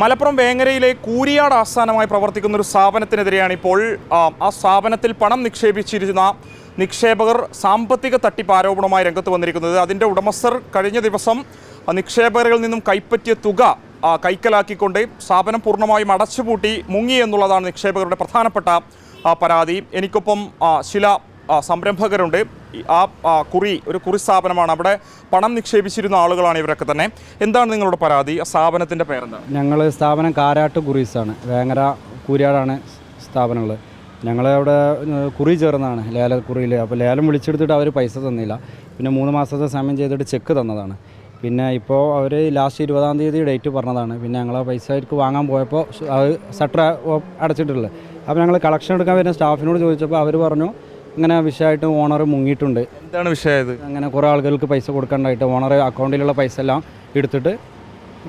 മലപ്പുറം വേങ്ങരയിലെ കൂരിയാട് ആസ്ഥാനമായി പ്രവർത്തിക്കുന്ന ഒരു സ്ഥാപനത്തിനെതിരെയാണ് ഇപ്പോൾ ആ, സ്ഥാപനത്തിൽ പണം നിക്ഷേപിച്ചിരുന്ന നിക്ഷേപകർ സാമ്പത്തിക തട്ടിപ്പ് ആരോപണവുമായി രംഗത്ത് വന്നിരിക്കുന്നത്. അതിന്റെ ഉടമസ്ഥർ കഴിഞ്ഞ ദിവസം നിക്ഷേപകരിൽ നിന്നും കൈപ്പറ്റിയ തുക കൈക്കലാക്കിക്കൊണ്ട് സ്ഥാപനം പൂർണമായും അടച്ചുപൂട്ടി മുങ്ങി എന്നുള്ളതാണ് നിക്ഷേപകരുടെ പ്രധാനപ്പെട്ട പരാതി. എനിക്കൊപ്പം ശില സംരംഭകരുണ്ട്. ആ കുറി ഒരു കുറി സ്ഥാപനമാണ്. അവിടെ പണം നിക്ഷേപിച്ചിരുന്ന ആളുകളാണ് ഇവരൊക്കെ തന്നെ. എന്താണ് നിങ്ങളുടെ പരാതി? ആ സ്ഥാപനത്തിന്റെ പേരെന്താണ്? ഞങ്ങൾ സ്ഥാപനം കാരാട്ട് കുറീസാണ്. വേങ്ങര ഞങ്ങൾ അവിടെ ഏഹ്, കുറി ചേർന്നതാണ് ലേലക്കുറിയിൽ അപ്പോൾ ലേലം വിളിച്ചെടുത്തിട്ട് അവർ പൈസ തന്നില്ല. പിന്നെ മൂന്ന് മാസത്തെ സമയം ചെയ്തിട്ട് ചെക്ക് തന്നതാണ്. പിന്നെ ഇപ്പോൾ അവർ ലാസ്റ്റ് ഇരുപതാം തീയതി ഡേറ്റ് പറഞ്ഞതാണ്. പിന്നെ ഞങ്ങൾ ആ പൈസ അവർക്ക് വാങ്ങാൻ പോയപ്പോൾ അത് ഷട്ടർ അടച്ചിട്ടുള്ളത് അപ്പോൾ ഞങ്ങൾ കളക്ഷൻ എടുക്കാൻ വരുന്ന സ്റ്റാഫിനോട് ചോദിച്ചപ്പോൾ അവർ പറഞ്ഞു ഇങ്ങനെ വിഷയമായിട്ട് ഓണർ മുങ്ങിയിട്ടുണ്ട്. എന്താണ് വിഷയമായത് അങ്ങനെ കുറേ ആളുകൾക്ക് പൈസ കൊടുക്കാണ്ടായിട്ട് ഓണർ അക്കൗണ്ടിലുള്ള പൈസ എല്ലാം എടുത്തിട്ട്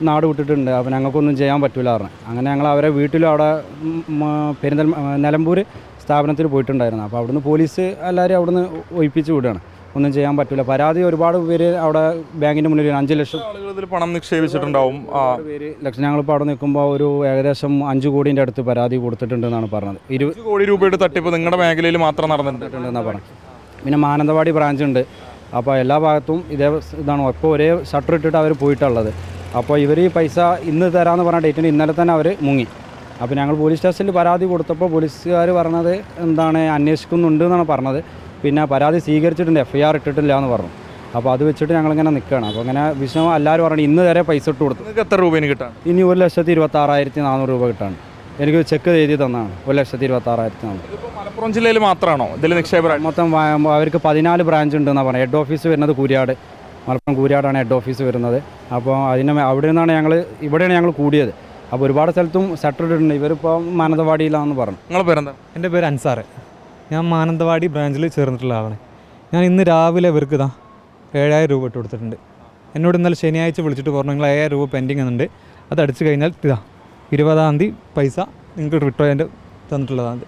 നാട് വിട്ടിട്ടുണ്ട്. അപ്പോൾ ഞങ്ങൾക്കൊന്നും ചെയ്യാൻ പറ്റില്ല പറഞ്ഞു. അങ്ങനെ ഞങ്ങൾ അവരെ വീട്ടിലും അവിടെ പെരിന്തൽ നിലമ്പൂർ സ്ഥാപനത്തിൽ പോയിട്ടുണ്ടായിരുന്നു. അപ്പോൾ അവിടുന്ന് പോലീസ് എല്ലാവരും അവിടുന്ന് ഒഴിപ്പിച്ച് വിടുകയാണ്. ഒന്നും ചെയ്യാൻ പറ്റില്ല പരാതി ഒരുപാട് പേര് അവിടെ ബാങ്കിന്റെ മുന്നിൽ ഒരു അഞ്ച് ലക്ഷം പണം നിക്ഷേപിച്ചിട്ടുണ്ടാവും. പേര് ലക്ഷം. ഞങ്ങളിപ്പോൾ അവിടെ നിൽക്കുമ്പോൾ ഒരു ഏകദേശം അഞ്ച് കോടിന്റെ അടുത്ത് പരാതി കൊടുത്തിട്ടുണ്ടെന്നാണ് പറഞ്ഞത്. ഇരു അഞ്ച് കോടി രൂപയുടെ തട്ടിപ്പ് നിങ്ങളുടെ മേഖലയിൽ മാത്രം നടന്നിട്ടുണ്ടെന്നാണ് പറഞ്ഞത്. പിന്നെ മാനന്തവാടി ബ്രാഞ്ച് ഉണ്ട്. അപ്പോൾ എല്ലാ ഭാഗത്തും ഇതേ ഇതാണ്. ഇപ്പോൾ ഒരേ ഷട്ടർ ഇട്ടിട്ട് അവർ പോയിട്ടുള്ളത്. അപ്പോൾ ഇവർ ഈ പൈസ ഇന്ന് തരാമെന്ന് പറഞ്ഞ ഡേറ്റിന് ഇന്നലെ തന്നെ അവർ മുങ്ങി. അപ്പോൾ ഞങ്ങൾ പോലീസ് സ്റ്റേഷനിൽ പരാതി കൊടുത്തപ്പോൾ പോലീസുകാർ പറഞ്ഞത് എന്താണ് അന്വേഷിക്കുന്നുണ്ട് എന്നാണ് പറഞ്ഞത്. പിന്നെ പരാതി സ്വീകരിച്ചിട്ടുണ്ട് എഫ് ഐ ആർ ഇട്ടിട്ടില്ല എന്ന് പറഞ്ഞു. അപ്പോൾ അത് വെച്ചിട്ട് ഞങ്ങളിങ്ങനെ നിൽക്കുകയാണ്. അപ്പോൾ അങ്ങനെ വിഷമം എല്ലാവരും പറഞ്ഞു ഇന്ന് വരെ പൈസ ഇട്ട് കൊടുത്തു. നിങ്ങൾക്ക് എത്ര രൂപ ഇനി കിട്ടാൻ? ഇനി ഒരു ലക്ഷത്തി ഇരുപത്താറായിരത്തി നാനൂറ് രൂപ കിട്ടാണ് എനിക്ക് ചെക്ക് എഴുതി തന്നാണ്. ഒരു ലക്ഷത്തി ഇരുപത്താറായിരത്തി നാനൂറ്. മലപ്പുറം ജില്ലയിൽ മാത്രമാണോ ഇതിൽ നിക്ഷേപം മൊത്തം അവർക്ക് പതിനാല് ബ്രാഞ്ച് ഉണ്ടെന്നാണ് പറഞ്ഞത്. ഹെഡ് ഓഫീസ് വരുന്നത് കൂരിയാട്. മലപ്പുറം കൂരിയാടാണ് ഹെഡ് ഓഫീസ് വരുന്നത്. അപ്പോൾ അതിന് അവിടെ നിന്നാണ് ഞങ്ങൾ ഇവിടെയാണ് ഞങ്ങൾ കൂടിയത്. അപ്പോൾ ഒരുപാട് സ്ഥലത്തും സെറ്റർ ഇട്ടിട്ടുണ്ട്. ഇവരിപ്പോൾ മാനന്തവാടിയിലാണെന്ന് പറഞ്ഞു. നിങ്ങളുടെ പേരെന്താ? എന്റെ പേര് അൻസാർ ഞാൻ മാനന്തവാടി ബ്രാഞ്ചിൽ ചേർന്നിട്ടുള്ള ആളാണ്. ഞാൻ ഇന്ന് രാവിലെ ഇവർക്ക് ഇതാ ഏഴായിരം രൂപ ഇട്ട് കൊടുത്തിട്ടുണ്ട്. എന്നോട് ഇന്നലെ ശനിയാഴ്ച വിളിച്ചിട്ട് പറഞ്ഞു നിങ്ങൾ ഏഴായിരം രൂപ പെൻഡിങ് ഉണ്ട് അത് അടിച്ചു കഴിഞ്ഞാൽ ഇതാ ഇരുപതാം തീയതി പൈസ നിങ്ങൾക്ക് റിട്ടേൺ തന്നിട്ടുള്ളതാണ്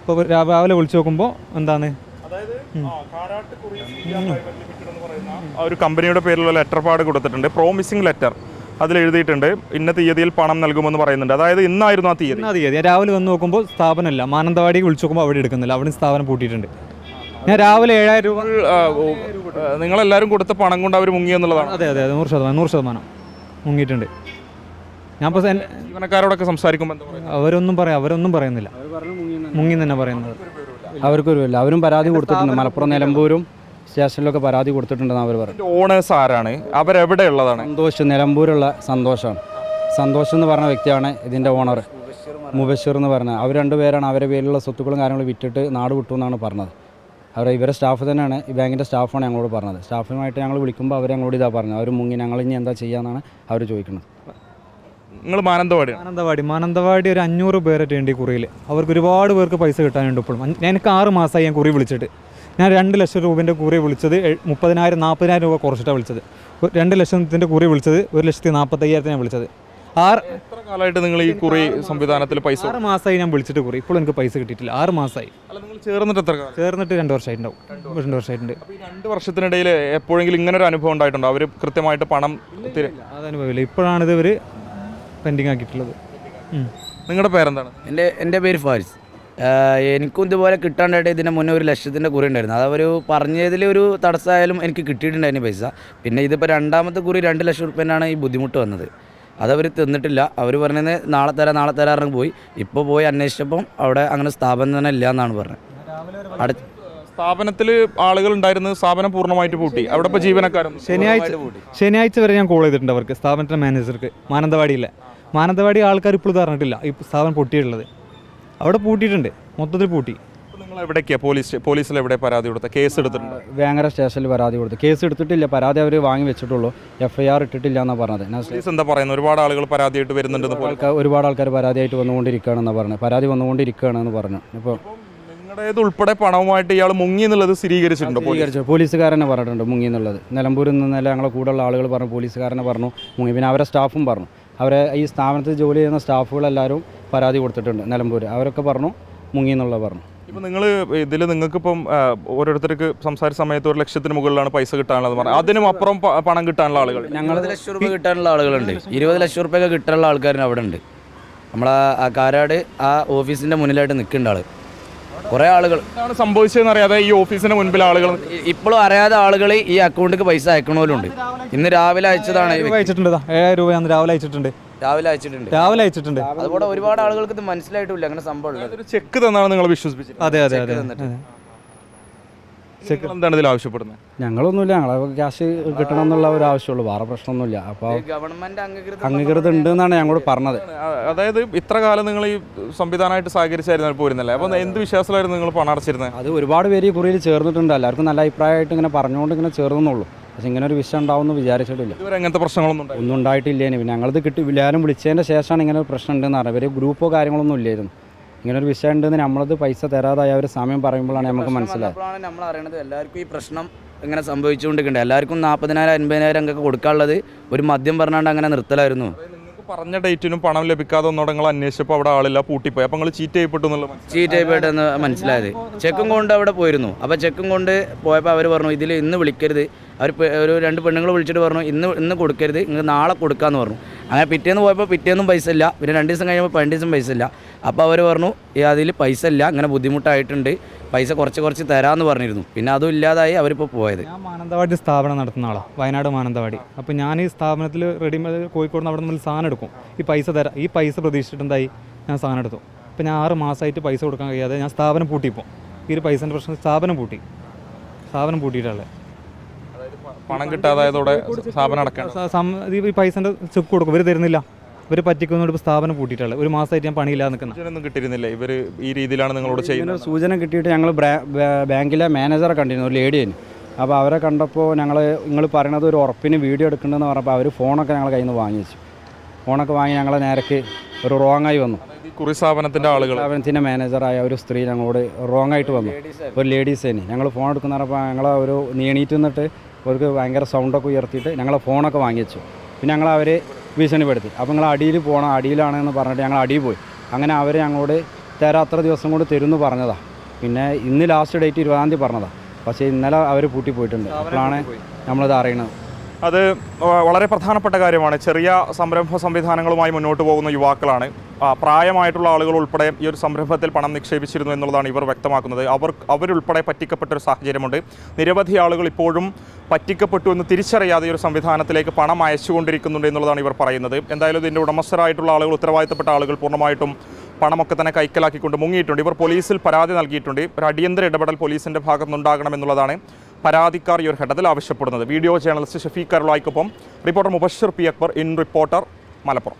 ഇപ്പോൾ രാവിലെ വിളിച്ചു നോക്കുമ്പോൾ എന്താണ്? ഒരു കമ്പനിയുടെ പേരിലുള്ള ലെറ്റർ പാട് കൊടുത്തിട്ടുണ്ട്. പ്രോമിസിംഗ് ലെറ്റർ അതിൽ എഴുതിയിട്ടുണ്ട് ഇന്ന തീയതിയിൽ പണം നൽകുമെന്ന് പറയുന്നുണ്ട്. അതായത് ഇന്നായിരുന്നു ആ തീയതി. എന്നാ തീയതി. ഞാൻ രാവിലെ വന്ന് നോക്കുമ്പോൾ സ്ഥാപനമില്ല. മാനന്തവാടി വിളിച്ചു നോക്കുമ്പോൾ അവിടെ എടുക്കുന്നില്ല. അവിടെ സ്ഥാപനം പൂട്ടിയിട്ടുണ്ട്. ഞാൻ രാവിലെ ഏഴായിരം രൂപ നിങ്ങൾ എല്ലാവരും നിങ്ങളെല്ലാവരും കൊടുത്ത പണം കൊണ്ട് അവർ മുങ്ങി എന്നുള്ളതാണ്. അതെ അതെ അതെ. നൂറ് ശതമാനം നൂറ് ശതമാനം മുങ്ങിയിട്ടുണ്ട്. ഞാൻ ഇപ്പോൾ ജീവനക്കാരോടൊക്കെ സംസാരിക്കുമ്പോൾ എന്താ പറയുക അവരൊന്നും പറയാം അവരൊന്നും പറയുന്നില്ല. മുങ്ങി തന്നെ. പറയുന്നത്. അവർക്കൊരു അവരും പരാതി കൊടുത്തിട്ടുണ്ട്. മലപ്പുറം നിലമ്പൂരും. സ്റ്റേഷനിലൊക്കെ പരാതി കൊടുത്തിട്ടുണ്ടെന്ന് അവർ പറഞ്ഞു ഓണേഴ്സ് ആരാണ്? അവരെവിടെ ഉള്ളതാണ് സന്തോഷം നിലമ്പൂരുള്ള സന്തോഷാണ്. സന്തോഷം എന്ന് പറഞ്ഞ വ്യക്തിയാണ് ഇതിന്റെ ഓണർ മുബഷീർ എന്ന് പറഞ്ഞത് അവർ രണ്ടുപേരാണ് അവരെ പേരിലുള്ള സ്വത്തുക്കളും കാര്യങ്ങളും വിറ്റിട്ട് നാട് വിട്ടു എന്നാണ് പറഞ്ഞത്. അവർ ഇവരെ സ്റ്റാഫ് തന്നെയാണ് ഈ ബാങ്കിന്റെ സ്റ്റാഫാണ് ഞങ്ങളോട് പറഞ്ഞത്. സ്റ്റാഫുമായിട്ട് ഞങ്ങൾ വിളിക്കുമ്പോൾ അവർ ഞങ്ങളോട് ഇതാ പറഞ്ഞത്. അവർ മുങ്ങി ഞങ്ങൾ ഇനി എന്താ ചെയ്യാന്നാണ് അവർ ചോദിക്കുന്നത്. നിങ്ങൾ മാനന്തവാടി മാനന്തവാടി. മാനന്തവാടി ഒരു അഞ്ഞൂറ് പേരെ ഉണ്ട് ഈ കുറിയിൽ അവർക്ക് ഒരുപാട് പേർക്ക് പൈസ കിട്ടാനുണ്ട് ഇപ്പോഴും. എനിക്ക് ആറ് മാസമായി ഞാൻ കുറി വിളിച്ചിട്ട്. ഞാൻ രണ്ട് ലക്ഷം രൂപേന്റെ കൂറി വിളിച്ചത് മുപ്പതിനായിരം നാൽപ്പതിനായിരം രൂപ കുറച്ചിട്ടാണ് വിളിച്ചത്. രണ്ട് ലക്ഷത്തിന്റെ കൂറി വിളിച്ചത് ഒരു ലക്ഷത്തി നാൽപ്പത്തയ്യായിരത്തിനാണ് വിളിച്ചത്. ആറ് എത്ര കാലമായിട്ട് നിങ്ങൾ ഈ കുറി സംവിധാനത്തിൽ പൈസ ആറ് മാസമായി ഞാൻ വിളിച്ചിട്ട് കുറി. ഇപ്പോൾ എനിക്ക് പൈസ കിട്ടിയിട്ടില്ല. ആറ് മാസമായി. അല്ല നിങ്ങൾ ചേർന്നിട്ട് എത്ര കാലം? ചേർന്നിട്ട് രണ്ട് വർഷമായിട്ടുണ്ടാവും. രണ്ട് വർഷമായിട്ടുണ്ട്. അപ്പോൾ ഈ രണ്ട് വർഷത്തിനിടയിൽ എപ്പോഴെങ്കിലും ഇങ്ങനെ ഒരു അനുഭവം ഉണ്ടായിട്ടുണ്ടോ? അവർ കൃത്യമായിട്ട് പണം അതനുഭവമില്ല ഇപ്പോഴാണ് ഇത് ഇവർ പെൻഡിങ് ആക്കിയിട്ടുള്ളത്. നിങ്ങളുടെ പേരെന്താണ്? എന്റെ എന്റെ പേര് ഫാരിസ്. എനിക്കും ഇതുപോലെ കിട്ടാണ്ടായിട്ട് ഇതിന് മുന്നേ ഒരു ലക്ഷത്തിന്റെ കുറി ഉണ്ടായിരുന്നു. അത് അവർ പറഞ്ഞതിൽ ഒരു തടസ്സമായാലും എനിക്ക് കിട്ടിയിട്ടുണ്ടായിരുന്നു പൈസ. പിന്നെ ഇതിപ്പോൾ രണ്ടാമത്തെ കുറി രണ്ട് ലക്ഷം റുപ്യനാണ് ഈ ബുദ്ധിമുട്ട് വന്നത്. അതവർ തന്നിട്ടില്ല. അവർ പറഞ്ഞത് നാളെ തരാം നാളെ തരാം പറഞ്ഞ് പോയി. ഇപ്പോൾ പോയി അന്വേഷിച്ചപ്പം അവിടെ അങ്ങനെ സ്ഥാപനം തന്നെ ഇല്ല എന്നാണ് പറഞ്ഞത്. അടുത്ത സ്ഥാപനത്തിൽ ആളുകൾ ഉണ്ടായിരുന്നു. സ്ഥാപനം പൂർണമായിട്ട് പൂട്ടി. അവിടെ ഇപ്പോൾ ജീവനക്കാരൊന്നും ശനിയാഴ്ച ശനിയാഴ്ച വരെ ഞാൻ കോൾ ചെയ്തിട്ടുണ്ട് അവർക്ക്. സ്ഥാപനത്തിന്റെ മാനേജർക്ക്. മാനന്തവാടിയിലെ. മാനന്തവാടി ആൾക്കാർ ഇപ്പോഴും പറഞ്ഞിട്ടില്ല ഈ സ്ഥാപനം പൊട്ടിയിട്ടുള്ളത്. അവിടെ പൂട്ടിയിട്ടുണ്ട്. മൊത്തത്തിൽ പൂട്ടി. നിങ്ങൾ എവിടേക്കാണ് പോലീസ് പോലീസിൽ എവിടെ പരാതി കൊടുത്ത? കേസ് എടുത്തിട്ടുണ്ട്? വേങ്ങര സ്റ്റേഷനിൽ പരാതി കൊടുത്തു. കേസ് എടുത്തിട്ടില്ല. പരാതി അവർ വാങ്ങി വെച്ചിട്ടുള്ളൂ. എഫ് ഐ ആർ ഇട്ടിട്ടില്ല എന്നാണ് പറഞ്ഞത്. പോലീസ് എന്താ പറയുന്നത്? ഒരുപാട് ആളുകൾ പരാതിയായിട്ട് വരുന്നുണ്ടെന്ന് ആൾക്കാർ ഒരുപാട് ആൾക്കാർ പരാതിയായിട്ട് വന്നുകൊണ്ടിരിക്കുകയാണെന്ന് പറഞ്ഞു പരാതി വന്നുകൊണ്ടിരിക്കുകയാണെന്ന് പറഞ്ഞു. ഇപ്പോൾ നിങ്ങളുടേത് ഉൾപ്പെടെ പണവുമായിട്ട് ഇയാൾ മുങ്ങി എന്നുള്ളത് സ്ഥിരീകരിച്ചിട്ടുണ്ട് പോലീസുകാരനെ പറഞ്ഞിട്ടുണ്ട് മുങ്ങി എന്നുള്ളത്. നിലമ്പൂരിൽ നിന്നല്ല ഞങ്ങളെ കൂടെയുള്ള ആളുകൾ പറഞ്ഞു പോലീസുകാരനെ പറഞ്ഞു മുങ്ങി. പിന്നെ അവരെ സ്റ്റാഫും പറഞ്ഞു. അവരെ ഈ സ്ഥാപനത്തിൽ ജോലി ചെയ്യുന്ന സ്റ്റാഫുകളെല്ലാവരും പരാതി കൊടുത്തിട്ടുണ്ട് നിലമ്പൂർ അവരൊക്കെ പറഞ്ഞു മുങ്ങി എന്നുള്ളത് പറഞ്ഞു. ഇപ്പം നിങ്ങൾ ഇതിൽ നിങ്ങൾക്കിപ്പം ഓരോരുത്തർക്ക് സംസാരിച്ച സമയത്ത് ഒരു ലക്ഷത്തിന് മുകളിലാണ് പൈസ കിട്ടാനുള്ളത് പറഞ്ഞു അതിനും അപ്പുറം പണം കിട്ടാനുള്ള ആളുകൾ. ഞങ്ങൾ ലക്ഷം രൂപ കിട്ടാനുള്ള ആളുകളുണ്ട്. ഇരുപത് ലക്ഷം രൂപയൊക്കെ കിട്ടാനുള്ള ആൾക്കാരും അവിടെ ഉണ്ട്. നമ്മളെ ആ കാരാട് ആ ഓഫീസിന്റെ മുന്നിലായിട്ട് നിൽക്കേണ്ട ആൾ കുറേ ആളുകൾ. എന്താണ് സംഭവിച്ചതെന്ന് അറിയാതെ ഈ ഓഫീസിന് മുൻപിൽ ആളുകൾ? ഇപ്പോഴും അറിയാതെ ആളുകൾ ഈ അക്കൗണ്ടിൽ പൈസ അയക്കണമല്ലുണ്ട് ഇന്ന് രാവിലെ അയച്ചതാണ്. അയച്ചിട്ടുണ്ട്. ഏഴായിരം രൂപ ഞാൻ രാവിലെ അയച്ചിട്ടുണ്ട്. രാവിലെ അയച്ചിട്ടുണ്ട്. രാവിലെ അയച്ചിട്ടുണ്ട്. അതുപോലെ ഒരുപാട് ആളുകൾക്ക് ഇത് മനസ്സിലായിട്ടില്ല അങ്ങനെ സംഭവം ഉള്ളത്. ഒരു ചെക്ക് തന്നാണ് നിങ്ങൾ വിശ്വസിപ്പിച്ചത് അതെ അതെ അതെ. എന്താണ് ഇതിൽ ആവശ്യപ്പെടുന്നത്? ഞങ്ങളൊന്നുമില്ല. ഞങ്ങളെ ക്യാഷ് കിട്ടണം എന്നുള്ള ഒരു ആവശ്യമുള്ളൂ. വേറെ പ്രശ്നമൊന്നുമില്ല. അപ്പോൾ ഗവൺമെന്റ് അംഗീകൃത അംഗീകൃതം ഉണ്ട് എന്നാണ് ഞങ്ങളോട് പറഞ്ഞത്. അതായത് ഇത്ര കാലം നിങ്ങൾ ഈ സംവിധാനമായിട്ട് സഹകരിച്ചായിരുന്നു പോരുന്നല്ലേ അപ്പോൾ എന്ത് വിശ്വാസമായിരുന്നു നിങ്ങൾ പണം അടച്ചിരുന്നത്? അത് ഒരുപാട് പേര് ഈ കുറിയിൽ ചേർന്നിട്ടുണ്ട്. എല്ലാവർക്കും നല്ല അഭിപ്രായമായിട്ട് ഇങ്ങനെ പറഞ്ഞുകൊണ്ട് ഇങ്ങനെ ചേർന്നുള്ളൂ പക്ഷെ ഇങ്ങനെ ഒരു വിഷയം ഉണ്ടാവുമെന്ന് വിചാരിച്ചിട്ടില്ല. ഇതുവരെ അങ്ങനത്തെ പ്രശ്നങ്ങളൊന്നും ഒന്നും ഉണ്ടായിട്ടില്ല ഇനി. പിന്നെ ഞങ്ങളത് കിട്ടി എല്ലാവരും വിളിച്ചതിന്റെ ശേഷമാണ് ഇങ്ങനെ ഒരു പ്രശ്നം ഉണ്ടെന്ന് അറിയാം ഇവർ ഗ്രൂപ്പോ കാര്യങ്ങളൊന്നും ഇല്ലായിരുന്നു. ഇങ്ങനെ ഒരു വിഷയം ഉണ്ടെന്ന് നമ്മളത് പൈസ തരാതായ ഒരു സമയം പറയുമ്പോഴാണ് നമുക്ക് മനസ്സിലായത്. നമ്മൾ അറിയണത് എല്ലാവർക്കും ഈ പ്രശ്നം ഇങ്ങനെ സംഭവിച്ചുകൊണ്ടിരിക്കുന്നുണ്ട്. എല്ലാവർക്കും നാൽപ്പതിനായിരം അൻപതിനായിരം ഒക്കെ കൊടുക്കാനുള്ളത് ഒരു മദ്യം പറഞ്ഞാണ്ട് അങ്ങനെ നിർത്തലായിരുന്നു. പറഞ്ഞ ഡേറ്റിനും പണം ലഭിക്കാതെ ഒന്നോടെ നിങ്ങൾ അന്വേഷിച്ചപ്പോൾ അവിടെ ആളില്ല പൂട്ടിപ്പോയി. അപ്പോൾ നിങ്ങൾ ചീറ്റ് ചെയ്യപ്പെട്ടു എന്നുള്ള ചീറ്റ് ചെയ്യപ്പെട്ടെന്ന് മനസ്സിലായത്. ചെക്കും കൊണ്ട് അവിടെ പോയിരുന്നു. അപ്പോൾ ചെക്കും കൊണ്ട് പോയപ്പോൾ അവർ പറഞ്ഞു ഇതിൽ ഇന്ന് വിളിക്കരുത്. അവർ ഒരു രണ്ട് പെണ്ണുങ്ങൾ വിളിച്ചിട്ട് പറഞ്ഞു ഇന്ന് ഇന്ന് കൊടുക്കരുത്. നിങ്ങൾ നാളെ കൊടുക്കാന്ന് പറഞ്ഞു. അങ്ങനെ പിറ്റേന്ന് പോയപ്പോൾ പിറ്റേന്നും പൈസ ഇല്ല. പിന്നെ രണ്ട് ദിവസം കഴിയുമ്പോൾ രണ്ട് ദിവസം പൈസ ഇല്ല. അപ്പോൾ അവർ പറഞ്ഞു അതിൽ പൈസ ഇല്ല അങ്ങനെ ബുദ്ധിമുട്ടായിട്ടുണ്ട് പൈസ കുറച്ച് കുറച്ച് തരാമെന്ന് പറഞ്ഞിരുന്നു. പിന്നെ അതും ഇല്ലാതായി അവരിപ്പോൾ പോയത്. ഞാൻ മാനന്തവാടി സ്ഥാപനം നടത്തുന്ന ആളാണ് വയനാട് മാനന്തവാടി. അപ്പോൾ ഞാൻ ഈ സ്ഥാപനത്തിൽ റെഡിമെയ്ഡ് കോഴിക്കോട് അവിടെ നിന്ന് സാധനം എടുക്കും. ഈ പൈസ തരാം ഈ പൈസ പ്രതീക്ഷിച്ചിട്ടുണ്ടായി ഞാൻ സാധനം എടുത്തു. അപ്പോൾ ഞാൻ ആറ് മാസമായിട്ട് പൈസ കൊടുക്കാൻ കഴിയാതെ ഞാൻ സ്ഥാപനം പൂട്ടിപ്പോൾ ഈ ഒരു പൈസേന്റെ പ്രശ്നം സ്ഥാപനം പൂട്ടി. സ്ഥാപനം പൂട്ടിയിട്ടുള്ളത് പണം കിട്ടാതായതോടെ സ്ഥാപനം അടക്കാൻ ഈ പൈസന്റെ ചെക്ക് കൊടുക്കും. ഇവർ തരുന്നില്ല. ഇവർ പറ്റിക്കുന്നതുകൊണ്ട് ഇപ്പോൾ സ്ഥാപനം പൂട്ടിയിട്ടുള്ളത്. ഒരു മാസമായിട്ട് ഞാൻ പണിയില്ലാതെ നിൽക്കുന്നത് ഒന്നും കിട്ടിയിരുന്നില്ല? ഇവർ ഈ രീതിയിലാണ് നിങ്ങളോട് ചെയ്യുന്നത്? സൂചന കിട്ടിയിട്ട് ഞങ്ങൾ ബാങ്കിലെ മാനേജറെ കണ്ടിരുന്നു ഒരു ലേഡിയാണ് അപ്പോൾ അവരെ കണ്ടപ്പോൾ ഞങ്ങൾ നിങ്ങൾ പറയണത് ഒരു ഉറപ്പിന് വീഡിയോ എടുക്കണമെന്ന് പറഞ്ഞപ്പോൾ അവർ ഫോണൊക്കെ ഞങ്ങൾ കയ്യിൽ നിന്ന് വാങ്ങിച്ചു ഫോണൊക്കെ വാങ്ങി ഞങ്ങളെ നേരക്ക് ഒരു റോങ് ആയി വന്നു. ഈ കുറി സ്ഥാപനത്തിന്റെ ആളുകൾ സ്ഥാപനത്തിന്റെ മാനേജറായ ഒരു സ്ത്രീ ഞങ്ങളോട് റോങ് ആയിട്ട് വന്നു. ഒരു ലേഡീസ് തന്നെ ഞങ്ങൾ ഫോൺ എടുക്കുന്ന പറഞ്ഞപ്പോൾ ഞങ്ങളെ ഒരു നീണീറ്റ് നിന്നിട്ട് അവർക്ക് ഭയങ്കര സൗണ്ടൊക്കെ ഉയർത്തിയിട്ട് ഞങ്ങളെ ഫോണൊക്കെ വാങ്ങിച്ചു പിന്നെ ഞങ്ങൾ അവർ ഭീഷണിപ്പെടുത്തി. അപ്പോൾ നിങ്ങൾ അടിയിൽ പോകണം അടിയിലാണെന്ന് പറഞ്ഞിട്ട് ഞങ്ങൾ അടിയിൽ പോയി. അങ്ങനെ അവർ ഞങ്ങളോട് തരാം അത്ര ദിവസം കൊണ്ട് തരുമെന്ന് പറഞ്ഞതാണ് പിന്നെ ഇന്ന് ലാസ്റ്റ് ഡേറ്റ് ഇരുപതാം തീയതി പറഞ്ഞതാണ് പക്ഷേ ഇന്നലെ അവർ പൂട്ടി പോയിട്ടുണ്ട്. അപ്പോഴാണ് നമ്മളിത് അറിയണത്. അത് വളരെ പ്രധാനപ്പെട്ട കാര്യമാണ്. ചെറിയ സംരംഭ സംവിധാനങ്ങളുമായി മുന്നോട്ട് പോകുന്ന യുവാക്കളാണ്. പ്രായമായിട്ടുള്ള ആളുകൾ ഉൾപ്പെടെ ഈ ഒരു സംരംഭത്തിൽ പണം നിക്ഷേപിച്ചിരുന്നു എന്നുള്ളതാണ് ഇവർ വ്യക്തമാക്കുന്നത്. അവർ അവരുൾപ്പെടെ പറ്റിക്കപ്പെട്ട ഒരു സാഹചര്യമുണ്ട്. നിരവധി ആളുകൾ ഇപ്പോഴും പറ്റിക്കപ്പെട്ടു എന്ന് തിരിച്ചറിയാതെ ഒരു സംവിധാനത്തിലേക്ക് പണം അയച്ചുകൊണ്ടിരിക്കുന്നുണ്ട് എന്നുള്ളതാണ് ഇവർ പറയുന്നത്. എന്തായാലും ഇതിന്റെ ഉടമസ്ഥരായിട്ടുള്ള ആളുകൾ ഉത്തരവാദിത്തപ്പെട്ട ആളുകൾ പൂർണമായിട്ടും പണമൊക്കെ തന്നെ കൈക്കലാക്കിക്കൊണ്ട് മുങ്ങിയിട്ടുണ്ട്. ഇവർ പോലീസിൽ പരാതി നൽകിയിട്ടുണ്ട്. ഒരു അടിയന്തര ഇടപെടൽ പോലീസിന്റെ ഭാഗത്തുനിന്നുണ്ടാകണമെന്നുള്ളതാണ് പരാതിക്കാർ ഈ ഒരു ഘട്ടത്തിൽ ആവശ്യപ്പെടുന്നത്. Video journalist Shafeeq കരുളായിക്കൊപ്പം reporter Mubashir P Akbar in reporter Malappuram.